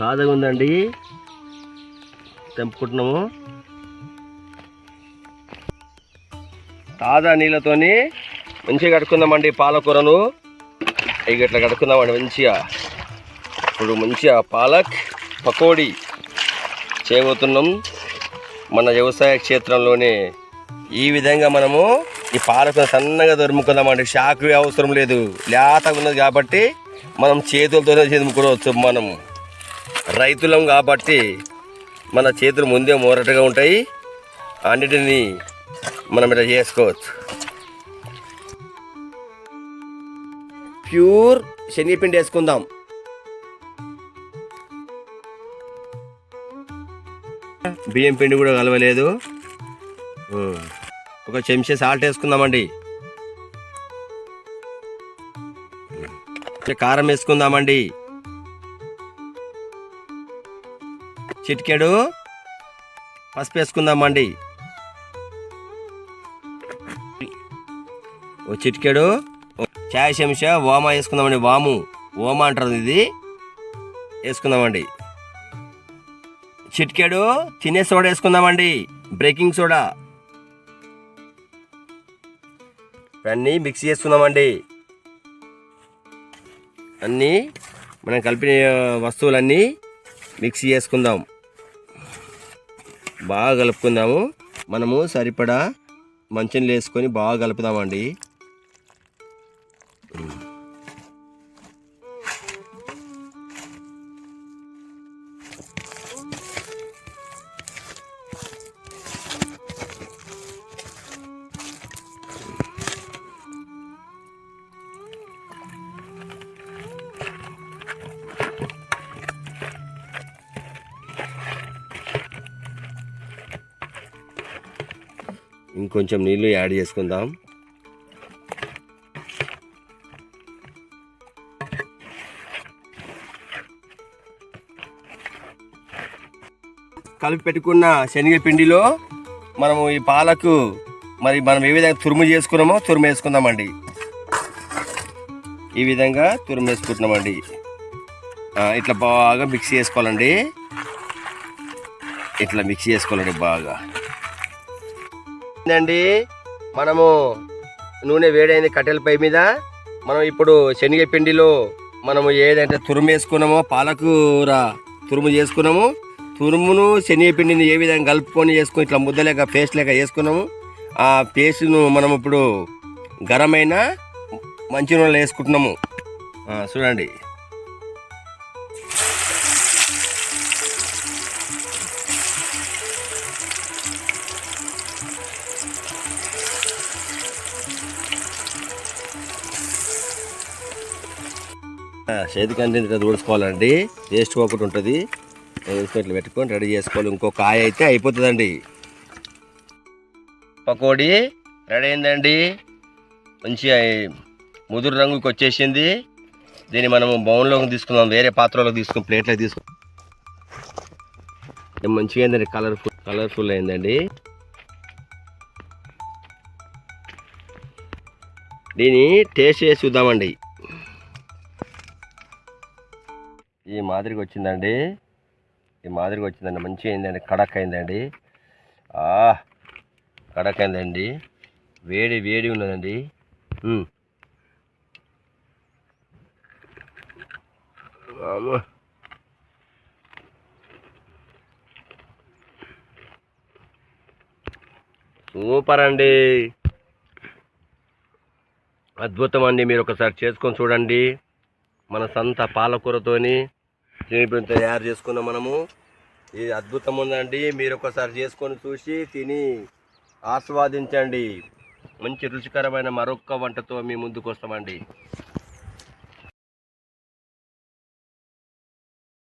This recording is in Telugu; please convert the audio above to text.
తాజాగా ఉందండి తెంపుకుంటున్నాము. తాజా నీళ్ళతోని మంచిగా కడుక్కుందామండి పాలకూరను. ఇక ఇట్లా కడుక్కుందామండి మంచిగా. ఇప్పుడు మంచిగా పాలక్ పకోడీ చేయబోతున్నాం. మన వ్యవసాయ క్షేత్రంలోనే. ఈ విధంగా మనము ఈ పాలకూర సన్నగా దొరుముకుందామండి షాక్ అవసరం లేదు. లేతగా ఉన్నది కాబట్టి మనం చేతులతోనే చెదుముకోవచ్చు మనము రైతులం కాబట్టి మన చేతులు ముందే మోరటగా ఉంటాయి. అన్నిటిని మనం ఇట్లా చేసుకోవచ్చు. ప్యూర్ శనగపిండి వేసుకుందాం. బియ్యం పిండి కూడా కలవలేదు. ఒక చెంచా సాల్ట్ వేసుకుందామండి. కారం వేసుకుందామండి. చిటికెడు. పసుపు వేసుకుందామండి. ఓ చిటికెడు. చాయ్ చెంచా వామ వేసుకుందామండి వాము. ఓమ అంటారు ఇది. వేసుకుందామండి. చిటికెడు తినే సోడా వేసుకుందామండి. Breaking soda. అన్నీ మిక్స్ చేసుకుందామండి. అన్నీ మనం కలిపిన వస్తువులన్నీ మిక్స్ చేసుకుందాం. బాగా కలుపుకుందాము. మనము సరిపడా మంచినీళ్ళు వేసుకొని బాగా కలుపుదామండి. ఇంకొంచెం నీళ్ళు యాడ్ చేసుకుందాం. కలిపి పెట్టుకున్న శనగపిండిలో మనము ఈ పాలకు మరి మనం ఏ విధంగా తురుము చేసుకున్నామో తురుము వేసుకుందామండి. ఈ విధంగా తురుము వేసుకుంటున్నామండి. ఇట్లా బాగా మిక్స్ చేసుకోవాలండి. ఇట్లా మిక్స్ చేసుకోవాలండి బాగా. అండి మనము నూనె వేడైంది కట్టెల పై మీద. మనం ఇప్పుడు శనగపిండిలో మనము ఏదైతే తురుము వేసుకున్నామో పాలకూర తురుము చేసుకున్నాము. తురుమును శనగపిండిని ఏ విధంగా కలుపుకొని చేసుకుని ఇట్లా ముద్దలేక పేస్ట్ లేక వేసుకున్నాము. ఆ పేస్ట్ను మనం ఇప్పుడు గరమైన మంచి నూనెలో వేసుకుంటున్నాము చూడండి. ఆ, చేతికి అందించిన దూడుకోవాలండి వేస్ట్ ఒకటి ఉంటుంది. వేసుకొని పెట్టుకొని రెడీ చేసుకోవాలి. ఇంకో కాయ అయితే అయిపోతుందండి. పకోడీ రెడీ అయిందండి. మంచిగా ముదురు రంగుకి వచ్చేసింది. దీన్ని మనము బౌన్లోకి తీసుకుందాం. వేరే పాత్రలోకి తీసుకుని ప్లేట్లో తీసుకుందాం మంచిగా అయిందండి. కలర్ఫుల్ కలర్ఫుల్ అయిందండి. దీన్ని టేస్ట్ చేసి చూద్దామండి. ఈ మాదిరిగా వచ్చిందండి. ఈ మాదిరిగా వచ్చిందండి. మంచిగా అయిందండి. కడక్ అయిందండి. ఆ కడక్ అయిందండి. వేడి వేడి ఉన్నదండి. సూపర్ అండి అద్భుతం అండి. మీరు ఒకసారి చేసుకొని చూడండి. మన సొంత పాలకూరతోని జీడిపిండి తయారు చేసుకున్నాం మనము. ఇది అద్భుతం ఉందండి మీరు ఒకసారి చేసుకొని చూసి తిని ఆస్వాదించండి. మంచి రుచికరమైన మరొక వంటతో మీ ముందుకు వస్తామండి